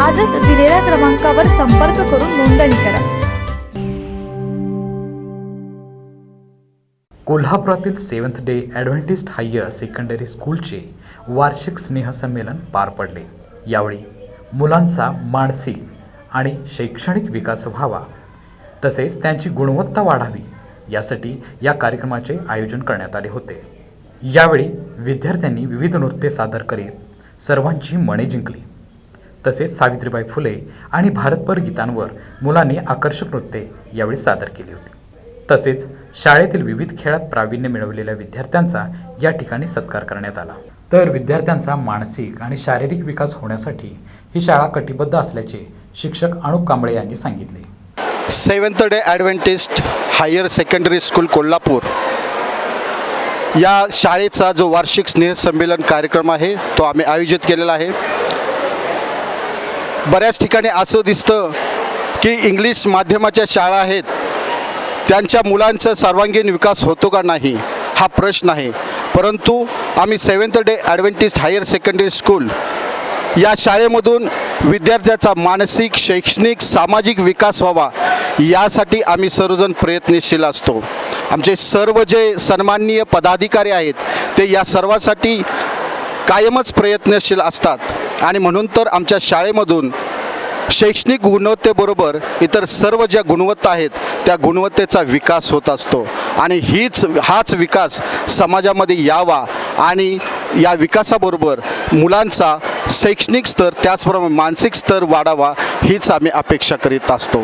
आजच दिलेल्या क्रमांकावर संपर्क करून नोंदणी करा. कोल्हापुरातील seventh day adventist higher secondary स्कूलचे वार्षिक स्नेहसंमेलन पार पडले. यावेळी मुलांचा मानसिक आणि शैक्षणिक विकास व्हावा तसेच त्यांची गुणवत्ता वाढावी यासाठी या कार्यक्रमाचे आयोजन करण्यात आले होते. यावेळी विद्यार्थ्यांनी विविध नृत्य सादर करीत सर्वांची मने जिंकली. तसेच सावित्रीबाई फुले आणि भारतभर गीतांवर मुलांनी आकर्षक नृत्ये यावेळी सादर केली होती. तसेच शाळेतील विविध खेळात प्रावीण्य मिळवलेल्या विद्यार्थ्यांचा या ठिकाणी सत्कार करण्यात आला. तर विद्यार्थ्यांचा मानसिक आणि शारीरिक विकास होण्यासाठी ही शाळा कटिबद्ध असल्याचे शिक्षक अनुप कांबळे यांनी सांगितले. Seventh day adventist higher secondary school Kolhapur. या शाळेचा जो वार्षिक स्नेहसंमेलन कार्यक्रम आहे तो आम्ही आयोजित केलेला आहे. बऱ्याच ठिकाणी असं दिसतं की इंग्लिश माध्यमाच्या शाळा आहेत. त्यांच्या मुलांचा सर्वांगीण विकास होतो का नाही हा प्रश्न आहे. परंतु आम्ही seventh day adventist higher secondary school या शाळेमधून विद्यार्थ्याचा मानसिक शैक्षणिक सामाजिक विकास व्हावा यासाठी आम्ही सर्वजण प्रयत्नशील असतो. आमचे सर्व जे सन्माननीय पदाधिकारी आहेत ते या सर्वासाठी कायमच प्रयत्नशील असतात. आणि म्हणून तर आमच्या शाळेमधून शैक्षणिक गुणवत्तेबरोबर इतर सर्व ज्या गुणवत्ता आहेत त्या गुणवत्तेचा विकास होत असतो. आणि हीच हाच विकास समाजामध्ये यावा आणि या विकासाबरोबर मुलांचा शैक्षणिक स्तर त्याचप्रमाणे मानसिक स्तर वाढावा हीच आम्ही अपेक्षा करीत असतो.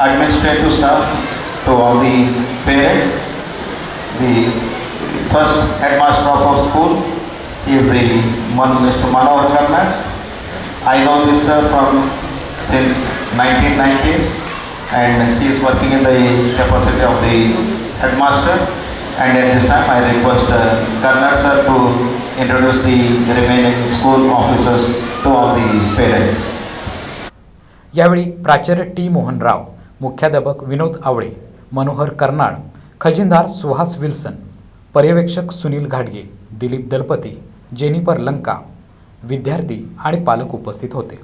Administrative staff, to all the parents, the first headmaster of our school, is the Man, Mr. Manohar Karnad. I know this sir from since 1990s and he is working in the capacity of the headmaster and at this time I request uh, Karnad sir to introduce the remaining school officers to all the parents. यावेळी प्राचार्य T Mohan Rao मुख्याध्यापक विनोद आवळे मनोहर कर्नाड खजिनदार Suhas Wilson पर्यवेक्षक सुनील घाटगे Dilip Dalpati Jennifer Lanka विद्यार्थी आणि पालक उपस्थित होते.